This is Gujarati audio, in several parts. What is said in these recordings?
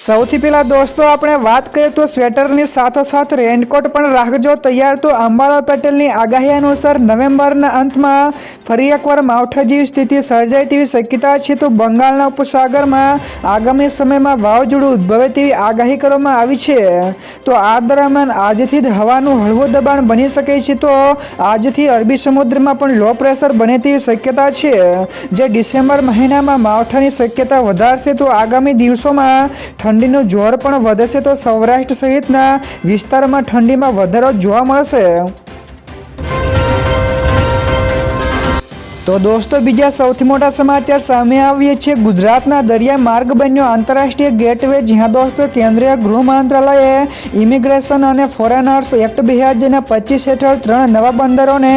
સૌથી પહેલાં દોસ્તો, આપણે વાત કરીએ તો સ્વેટરની સાથોસાથ રેનકોટ પણ રાખજો. તૈયાર તો અંબાલાલ પટેલની આગાહી અનુસાર નવેમ્બરના અંતમાં ફરી એકવાર માવઠા જેવી સ્થિતિ સર્જાય તેવી શક્યતા છે. તો બંગાળના ઉપસાગરમાં આગામી સમયમાં વાવાઝોડું ઉદ્ભવે તેવી આગાહી કરવામાં આવી છે. તો આ દરમિયાન આજથી જ હવાનું હળવું દબાણ બની શકે છે. તો આજથી અરબી સમુદ્રમાં પણ લો પ્રેશર બને તેવી શક્યતા છે. જે ડિસેમ્બર મહિનામાં માવઠાની શક્યતા વધારશે. તો આગામી દિવસોમાં ઠંડીનું જોર પણ વધશે તો સૌરાષ્ટ્ર સહિતના વિસ્તારમાં ઠંડીમાં વધારો જોવા મળશે. તો દોસ્તો, બીજા સૌથી મોટા સમાચાર સામે આવીએ છીએ. ગુજરાતના દરિયા માર્ગ બન્યો આંતરરાષ્ટ્રીય ગેટવે, જ્યાં દોસ્તો કેન્દ્રીય ગૃહ મંત્રાલયે ઇમિગ્રેશન અને ફોરેનર્સ એક્ટ બે હજાર પચીસ હેઠળ ત્રણ નવા બંદરોને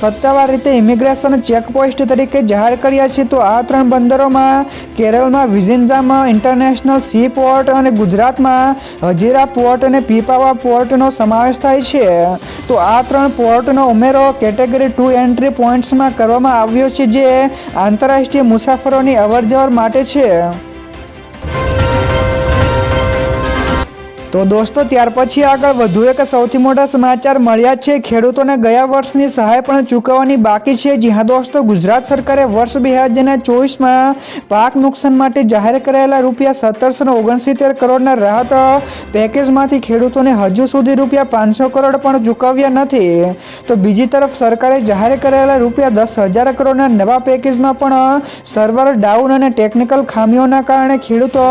સત્તાવાર રીતે ઇમિગ્રેશન ચેકપોસ્ટ તરીકે જાહેર કર્યા છે. તો આ ત્રણ બંદરોમાં કેરળમાં વિઝિન્ઝામાં ઇન્ટરનેશનલ સી પોર્ટ અને ગુજરાતમાં હજીરા પોર્ટ અને પીપાવા પોર્ટનો સમાવેશ થાય છે. તો આ ત્રણ પોર્ટનો ઉમેરો કેટેગરી ટુ એન્ટ્રી પોઈન્ટ્સમાં કરવામાં આવ્યો છે જે આંતરરાષ્ટ્રીય મુસાફરોની અવરજવર માટે છે. તો દોસ્તો, ત્યાર પછી આગળ વધુ એક સૌથી મોટા સમાચાર મળ્યા છે. ખેડૂતોને ગયા વર્ષની સહાય પણ ચૂકવવાની બાકી છે. જી હા દોસ્તો, ગુજરાત સરકારે વર્ષ બે હજાર ચોવીસમાં પાક નુકસાન માટે જાહેર કરાયેલા રૂપિયા સત્તરસો ઓગણસિત્તેર કરોડના રાહત પેકેજમાંથી ખેડૂતોને હજુ સુધી રૂપિયા પાંચસો કરોડ પણ ચૂકવ્યા નથી. તો બીજી તરફ સરકારે જાહેર કરાયેલા રૂપિયા દસ હજાર કરોડના નવા પેકેજમાં પણ સર્વર ડાઉન અને ટેકનિકલ ખામીઓના કારણે ખેડૂતો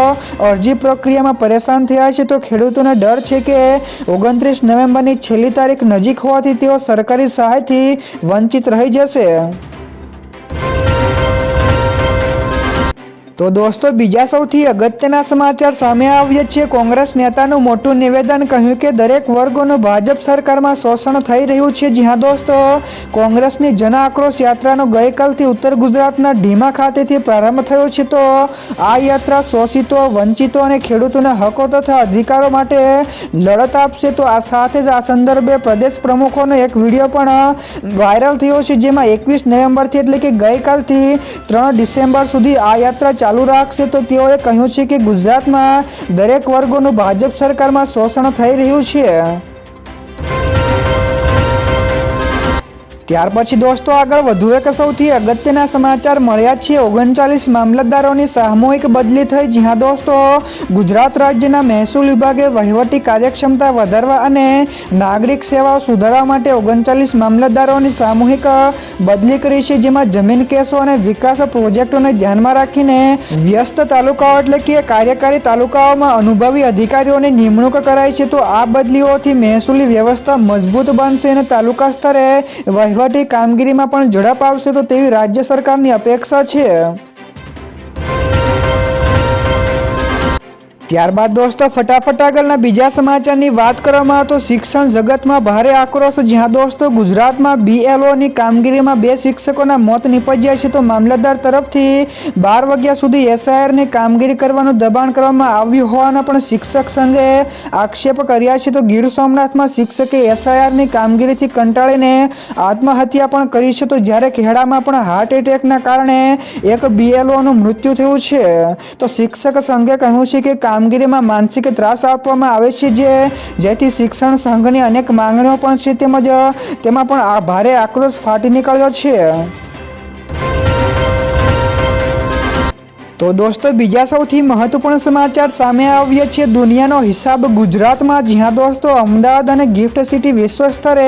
અરજી પ્રક્રિયામાં પરેશાન થયા છે. તો ખેડૂતોને ડર છે કે ઓગણત્રીસ નવેમ્બરની છેલ્લી તારીખ નજીક હોવાથી તેઓ સરકારી સહાયથી વંચિત રહી જશે. તો દોસ્તો, બીજા સૌથી અગત્યના સમાચાર સામે આવ્યા છે. કોંગ્રેસ નેતાનું મોટું નિવેદન કહ્યું કે દરેક વર્ગોનું ભાજપ સરકારમાં શોષણ થઈ રહ્યું છે. જ્યાં દોસ્તો, કોંગ્રેસની જન આક્રોશ યાત્રાનો ગઈકાલથી ઉત્તર ગુજરાતના ઢીમા ખાતેથી પ્રારંભ થયો છે. તો આ યાત્રા શોષિતો, વંચિતો અને ખેડૂતોના હકો તથા અધિકારો માટે લડત આપશે. તો આ સાથે જ આ સંદર્ભે પ્રદેશ પ્રમુખોનો એક વીડિયો પણ વાયરલ થયો છે, જેમાં એકવીસ નવેમ્બરથી એટલે કે ગઈકાલથી ત્રણ ડિસેમ્બર સુધી આ યાત્રા ચાલુ રાખશે તો તેઓએ કહ્યું છે કે ગુજરાતમાં દરેક વર્ગોનું ભાજપ સરકારમાં શોષણ થઈ રહ્યું છે. ત્યાર પછી દોસ્તો આગળ વધુ એક સૌથી અગત્યના સમાચાર મળ્યા છે. ઓગણચાલીસ મામલતદારોની સામૂહિક બદલી થઈ, જ્યાં દોસ્તો ગુજરાત રાજ્યના મહેસૂલ વિભાગે વહીવટી કાર્યક્ષમતા વધારવા અને નાગરિક સેવાઓ સુધારવા માટે ઓગણચાલીસ મામલતદારોની સામૂહિક બદલી કરી છે, જેમાં જમીન કેસો અને વિકાસ પ્રોજેક્ટોને ધ્યાનમાં રાખીને વ્યસ્ત તાલુકાઓ એટલે કે કાર્યકારી તાલુકાઓમાં અનુભવી અધિકારીઓની નિમણૂક કરાઈ છે. તો આ બદલીઓથી મહેસૂલી વ્યવસ્થા મજબૂત બનશે અને તાલુકા સ્તરે વહીવટી કામગીરીમાં પણ ઝડપ આવશે તો તેવી રાજ્ય સરકારની અપેક્ષા છે. ત્યારબાદ દોસ્તો, ફટાફટ આગળના બીજા સમાચારની વાત કરવામાં તો શિક્ષણ જગતમાં ભારે આક્રોશ, જ્યાં દોસ્તો ગુજરાતમાં બીએલઓની કામગીરીમાં બે શિક્ષકોના મોત નિપજ્યા છે. તો મામલતદાર તરફથી બાર વાગ્યા સુધી એસઆઈઆરની કામગીરી કરવાનું દબાણ કરવામાં આવ્યું હોવાના પણ શિક્ષક સંઘે આક્ષેપ કર્યા છે. તો ગીર સોમનાથમાં શિક્ષકે એસઆઈઆરની કામગીરીથી કંટાળીને આત્મહત્યા પણ કરી છે. તો જ્યારે ખેડામાં પણ હાર્ટ એટેકના કારણે એક બીએલઓનું મૃત્યુ થયું છે. તો શિક્ષક સંઘે કહ્યું છે કે કામગીરીમાં માનસિક ત્રાસ આપવામાં આવે છે જે જેથી શિક્ષણ સંઘની અનેક માંગણીઓ પણ છે તેમજ તેમાં પણ આ ભારે આક્રોશ ફાટી નીકળ્યો છે. તો દોસ્તો, બીજા સૌથી મહત્વપૂર્ણ સમાચાર સામે આવ્યા છે. દુનિયાનો હિસાબ ગુજરાતમાં જ્યાં દોસ્તો, અમદાવાદ અને ગિફ્ટ સિટી વિશ્વ સ્તરે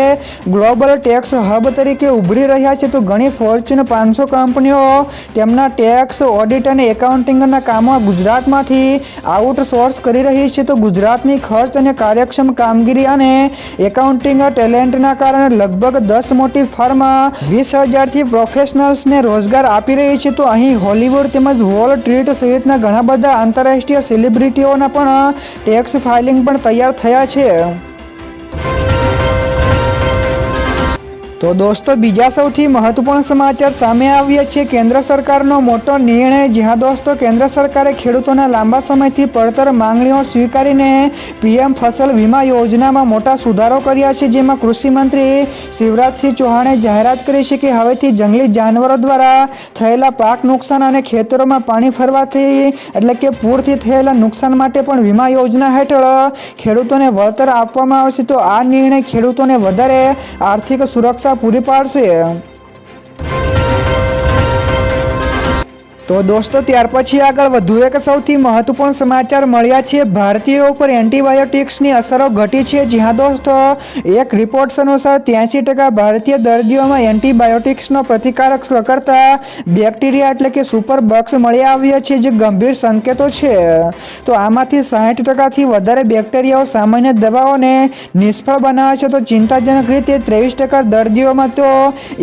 ગ્લોબલ ટેક્સ હબ તરીકે ઉભરી રહ્યા છે. તો ઘણી ફોર્ચ્યુન પાંચસો કંપનીઓ તેમના ટેક્સ, ઓડિટ અને એકાઉન્ટિંગના કામો ગુજરાતમાંથી આઉટસોર્સ કરી રહી છે. તો ગુજરાતની ખર્ચ અને કાર્યક્ષમ કામગીરી અને એકાઉન્ટિંગ ટેલેન્ટના કારણે લગભગ દસ મોટી ફર્મ વીસ હજારથી પ્રોફેશનલ્સને રોજગાર આપી રહી છે. તો અહીં હોલિવૂડ તેમજ વોલ ટ્રીટ સહિતના ઘણા બધા આંતરરાષ્ટ્રીય સેલિબ્રિટીઓના પણ ટેક્સ ફાઇલિંગ પણ તૈયાર થયા છે. તો દોસ્તો, બીજા સૌથી મહત્વપૂર્ણ સમાચાર સામે આવ્યા છે. કેન્દ્ર સરકારનો મોટો નિર્ણય જ્યાં દોસ્તો, કેન્દ્ર સરકારે ખેડૂતોના લાંબા સમયથી પડતર માંગણીઓ સ્વીકારીને પીએમ ફસલ વીમા યોજનામાં મોટા સુધારો કર્યા છે. જેમાં કૃષિમંત્રી શિવરાજસિંહ ચૌહાણે જાહેરાત કરી છે કે હવેથી જંગલી જાનવરો દ્વારા થયેલા પાક નુકસાન અને ખેતરોમાં પાણી ફરવાથી, એટલે કે પૂરથી થયેલા નુકસાન માટે પણ વીમા યોજના હેઠળ ખેડૂતોને વળતર આપવામાં આવશે. તો આ નિર્ણય ખેડૂતોને વધારે આર્થિક સુરક્ષા પૂરી પાડશે તો દોસ્તો, ત્યાર પછી આગળ વધુ એક સૌથી મહત્વપૂર્ણ સમાચાર મળ્યા છે. ભારતીયો ઉપર એન્ટીબાયોટિક્સની અસરો ઘટી છે. જ્યાં દોસ્તો, એક રિપોર્ટ્સ અનુસાર ત્યાંસી ટકા ભારતીય દર્દીઓમાં એન્ટીબાયોટિક્સનો પ્રતિકારક કરતા બેક્ટેરિયા એટલે કે સુપર બક્સ મળી આવ્યા છે, જે ગંભીર સંકેતો છે. તો આમાંથી સાહીઠ ટકાથી વધારે બેક્ટેરિયાઓ સામાન્ય દવાઓને નિષ્ફળ બનાવે છે. તો ચિંતાજનક રીતે ત્રેવીસ ટકા દર્દીઓમાં તો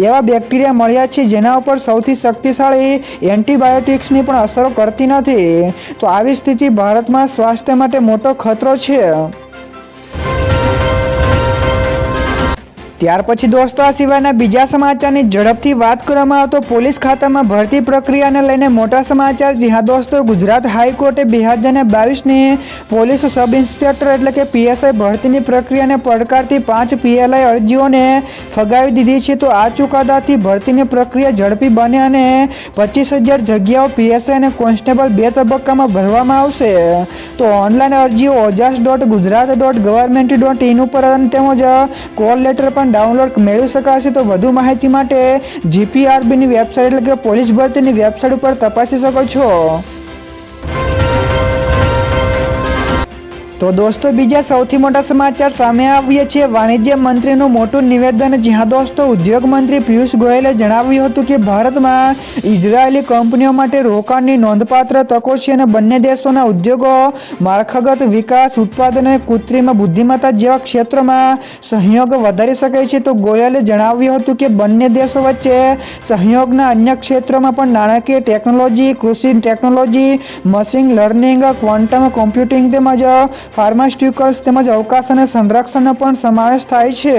એવા બેક્ટેરિયા મળ્યા છે, જેના ઉપર સૌથી શક્તિશાળી એન્ટીબાયોટિક્સની પણ અસરો કરતી નથી. તો આવી સ્થિતિ ભારતમાં સ્વાસ્થ્ય માટે મોટો ખતરો છે. ત્યાર પછી દોસ્તો, આ સિવાયના બીજા સમાચારની ઝડપથી વાત કરવામાં આવતો પોલીસ ખાતામાં ભરતી પ્રક્રિયાને લઈને મોટા સમાચાર. જી હા દોસ્તો, ગુજરાત હાઈકોર્ટે બે હજાર બાવીસની પોલીસ સબ ઇન્સ્પેક્ટર એટલે કે પીએસઆઈ ભરતીની પ્રક્રિયાને પડકારતી પાંચ પીએલઆઈ અરજીઓને ફગાવી દીધી છે. તો આ ચુકાદાથી ભરતીની પ્રક્રિયા ઝડપી બને અને પચીસ હજાર જગ્યાઓ પીએસઆઈ અને કોન્સ્ટેબલ બે તબક્કામાં ભરવામાં આવશે. તો ઓનલાઈન અરજીઓ Ojas dot Gujarat dot government dot in ઉપર તેમજ કોલ લેટર પણ ડાઉનલોડ મેળવી શકાશે તો વધુ માહિતી માટે જીપીઆરબીની વેબસાઇટ એટલે કે પોલીસ ભરતીની વેબસાઇટ ઉપર તપાસી શકો છો. તો દોસ્તો, બીજા સૌથી મોટા સમાચાર સામે આવ્યા છે વાણિજ્ય મંત્રીનું મોટું નિવેદન, જ્યાં દોસ્તો, ઉદ્યોગ મંત્રી પિયુષ ગોયલે જણાવ્યું હતું કે ભારતમાં ઇઝરાયેલી કંપનીઓ માટે રોકાણની નોંધપાત્ર તકો છે અને બંને દેશોના ઉદ્યોગો, માળખાગત વિકાસ, ઉત્પાદન અને કૃત્રિમ બુદ્ધિમત્તા જેવા ક્ષેત્રોમાં સહયોગ વધારી શકે છે. તો ગોયલે જણાવ્યું હતું કે બંને દેશો વચ્ચે સહયોગના અન્ય ક્ષેત્રોમાં પણ નાણાકીય ટેકનોલોજી, કૃષિ technology, machine learning, quantum computing તેમજ ફાર્માસ્યુટિકલ્સ તેમજ અવકાશ અને સંરક્ષણનો પણ સમાવેશ થાય છે.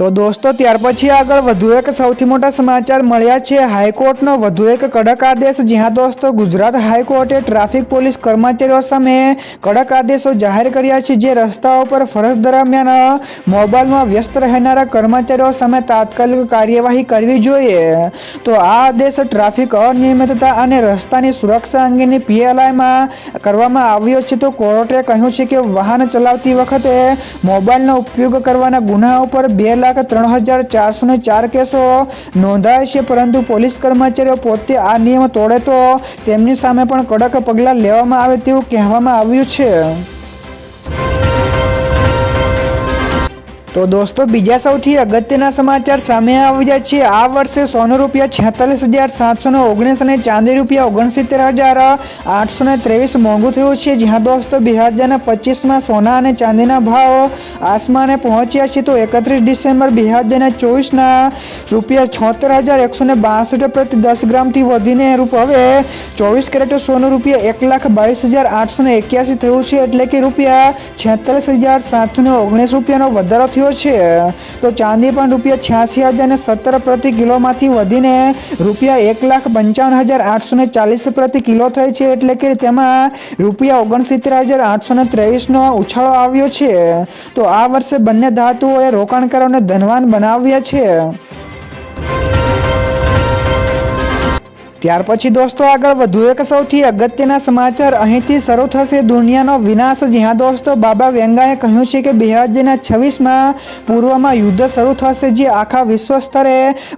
તો દોસ્તો, ત્યાર પછી આગળ વધુ એક સૌથી મોટા સમાચાર મળ્યા છે. હાઈકોર્ટનો વધુ એક કડક આદેશ. જ્યાં દોસ્તો, ગુજરાત હાઈકોર્ટે ટ્રાફિક પોલીસ કર્મચારીઓ સામે કડક આદેશો જાહેર કર્યા છે, જે રસ્તાઓ પર ફરજ દરમિયાન મોબાઈલમાં વ્યસ્ત રહેનારા કર્મચારીઓ સામે તાત્કાલિક કાર્યવાહી કરવી જોઈએ. તો આ આદેશ ટ્રાફિક અનિયમિતતા અને રસ્તાની સુરક્ષા અંગેની પીએલઆઈમાં કરવામાં આવ્યો છે. તો કોર્ટે કહ્યું છે કે વાહન ચલાવતી વખતે મોબાઈલનો ઉપયોગ કરવાના ગુના ઉપર બે લાખ લાખ ત્રણ હજાર ચારસો ને ચાર કેસો નોંધાય છે, પરંતુ પોલીસ કર્મચારીઓ પોતે આ નિયમ તોડે તો તેમની સામે પણ કડક પગલાં લેવામાં આવે તેવું કહેવામાં આવ્યું છે. તો દોસ્તો, બીજા સૌથી અગત્યના સમાચાર સામે આવ્યા છે. આ વર્ષે સોનું રૂપિયા છેતાલીસ હજાર સાતસો ને ઓગણીસ અને ચાંદી રૂપિયા ઓગણસિત્તેર હજાર આઠસો ને ત્રેવીસ મોંઘું થયું છે. જ્યાં દોસ્તો, બે હજાર પચીસમાં સોના અને ચાંદીના ભાવ આસમાને પહોંચ્યા છે, તો એકત્રીસ ડિસેમ્બર બે હજાર ચોવીસના રૂપિયા છોતેર હજાર એકસો ને બાસઠ પ્રતિ દસ ગ્રામથી વધીને રૂપ હવે ચોવીસ કેરેટ સોનું રૂપિયા એક લાખ બાવીસ હજાર આઠસો ને એક્યાસી થયું છે. એટલે કે રૂપિયા છેતાલીસ હજાર સાતસો ને ઓગણીસ રૂપિયાનો વધારો થયો છે. તો ચાંદી પણ રૂપિયા છ્યાસી હજાર અને સત્તર પ્રતિ કિલોમાંથી વધીને રૂપિયા એક લાખ પંચાવન હજાર આઠસો ને ચાલીસ પ્રતિ કિલો થઈ છે. એટલે કે તેમાં રૂપિયા ઓગણસિત્તેર હજાર આઠસો ને ત્રેવીસનો ઉછાળો આવ્યો છે. તો આ વર્ષે બંને ધાતુઓએ રોકાણકારોને ધનવાન બનાવ્યા છે. ત્યાર પછી દોસ્તો આગળ વધુ એક સૌથી અગત્યના સમાચાર અહીંથી શરૂ થશે દુનિયાનો વિનાશ. જ્યાં દોસ્તો બાબા વેંગાએ કહ્યું છે કે બે હજારના છવ્વીસમાં પૂર્વમાં યુદ્ધ શરૂ થશે, જે આખા વિશ્વ સ્તરે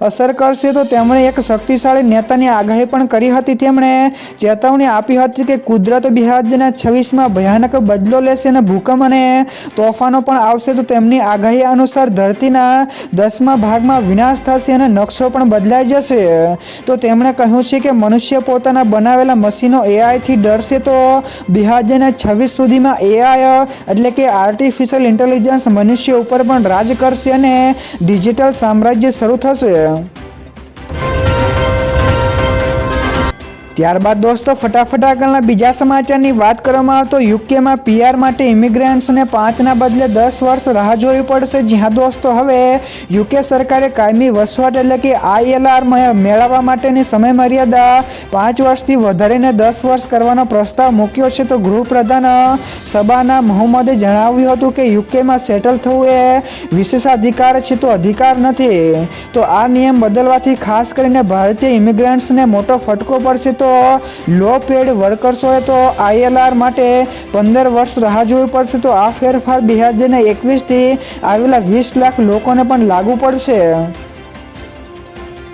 અસર કરશે. તો તેમણે એક શક્તિશાળી નેતાની આગાહી પણ કરી હતી. તેમણે ચેતવણી આપી હતી કે કુદરત બે હજારના છવ્વીસમાં ભયાનક બદલો લેશે અને ભૂકંપ અને તોફાનો પણ આવશે. તો તેમની આગાહી અનુસાર ધરતીના દસમા ભાગમાં વિનાશ થશે અને નકશો પણ બદલાઈ જશે. તો તેમણે કહ્યું છે કે મનુષ્ય પોતાના બનાવેલા મશીનો એઆઈથી ડરશે તો બે હજાર છવ્વીસ સુધીમાં એઆઈ એટલે કે આર્ટિફિશિયલ ઇન્ટેલિજન્સ મનુષ્ય ઉપર પણ રાજ કરશે અને ડિજિટલ સામ્રાજ્ય શરૂ થશે. ત્યારબાદ દોસ્તો, ફટાફટ આગળના બીજા સમાચારની વાત કરવામાં આવે તો યુકેમાં પીઆર માટે ઇમિગ્રન્ટ્સને પાંચના બદલે દસ વર્ષ રાહ જોવી પડશે. જ્યાં દોસ્તો, હવે યુકે સરકારે કાયમી વસવાટ એટલે કે આઈએલઆર મેળવવા માટેની સમય મર્યાદા પાંચ વર્ષથી વધારીને દસ વર્ષ કરવાનો પ્રસ્તાવ મૂક્યો છે. તો ગૃહપ્રધાન સબાના મોહમ્મદે જણાવ્યું હતું કે યુકેમાં સેટલ થવું એ વિશેષાધિકાર છે, તો અધિકાર નથી. તો આ નિયમ બદલવાથી ખાસ કરીને ભારતીય ઇમિગ્રન્ટ્સને મોટો ફટકો પડશે. તો લો પેડ વર્કર્સોએ તો આઈએલઆર માટે પંદર વર્ષ રાહ જોવી પડશે. તો આ ફેરફાર બે હજાર એકવીસથી આવેલા વીસ લાખ લોકોને પણ લાગુ પડશે.